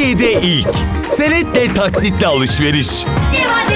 Türkiye'de ilk. Senetle taksitle alışveriş. Divadenim.com'da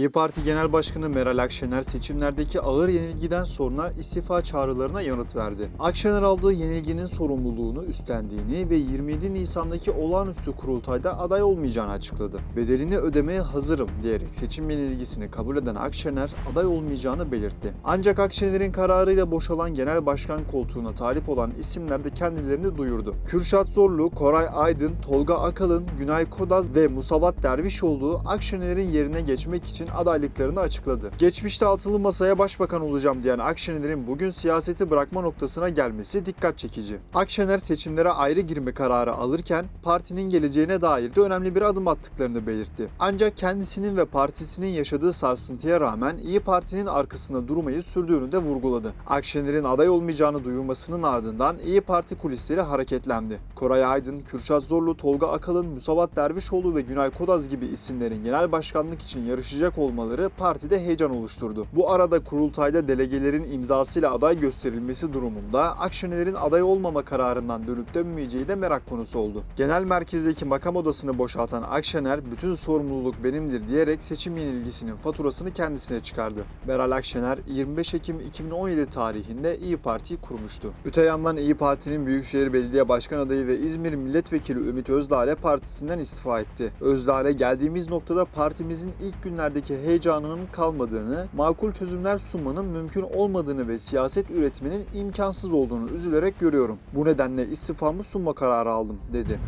İyi Parti Genel Başkanı Meral Akşener seçimlerdeki ağır yenilgiden sonra istifa çağrılarına yanıt verdi. Akşener aldığı yenilginin sorumluluğunu üstlendiğini ve 27 Nisan'daki olağanüstü kurultayda aday olmayacağını açıkladı. Bedelini ödemeye hazırım diyerek seçim yenilgisini kabul eden Akşener aday olmayacağını belirtti. Ancak Akşener'in kararıyla boşalan genel başkan koltuğuna talip olan isimler de kendilerini duyurdu. Kürşat Zorlu, Koray Aydın, Tolga Akalın, Günay Kodaz ve Musavat Dervişoğlu Akşener'in yerine geçmek için adaylıklarını açıkladı. Geçmişte altılı masaya başbakan olacağım diyen Akşener'in bugün siyaseti bırakma noktasına gelmesi dikkat çekici. Akşener seçimlere ayrı girme kararı alırken partinin geleceğine dair de önemli bir adım attıklarını belirtti. Ancak kendisinin ve partisinin yaşadığı sarsıntıya rağmen İyi Parti'nin arkasında durmayı sürdüğünü de vurguladı. Akşener'in aday olmayacağını duyurmasının ardından İyi Parti kulisleri hareketlendi. Koray Aydın, Kürşat Zorlu, Tolga Akalın, Musavat Dervişoğlu ve Günay Kodaz gibi isimlerin genel başkanlık için yarışacak olmaları partide heyecan oluşturdu. Bu arada kurultayda delegelerin imzasıyla aday gösterilmesi durumunda Akşener'in aday olmama kararından dönüp dönmeyeceği de merak konusu oldu. Genel merkezdeki makam odasını boşaltan Akşener bütün sorumluluk benimdir diyerek seçim yenilgisinin faturasını kendisine çıkardı. Meral Akşener 25 Ekim 2017 tarihinde İyi Parti'yi kurmuştu. Öte yandan İyi Parti'nin Büyükşehir Belediye Başkan adayı ve İzmir Milletvekili Ümit Özdağ'le partisinden istifa etti. Özdağ'le geldiğimiz noktada partimizin ilk günlerdeki heyecanının kalmadığını, makul çözümler sunmanın mümkün olmadığını ve siyaset üretmenin imkansız olduğunu üzülerek görüyorum. Bu nedenle istifamı sunma kararı aldım, dedi.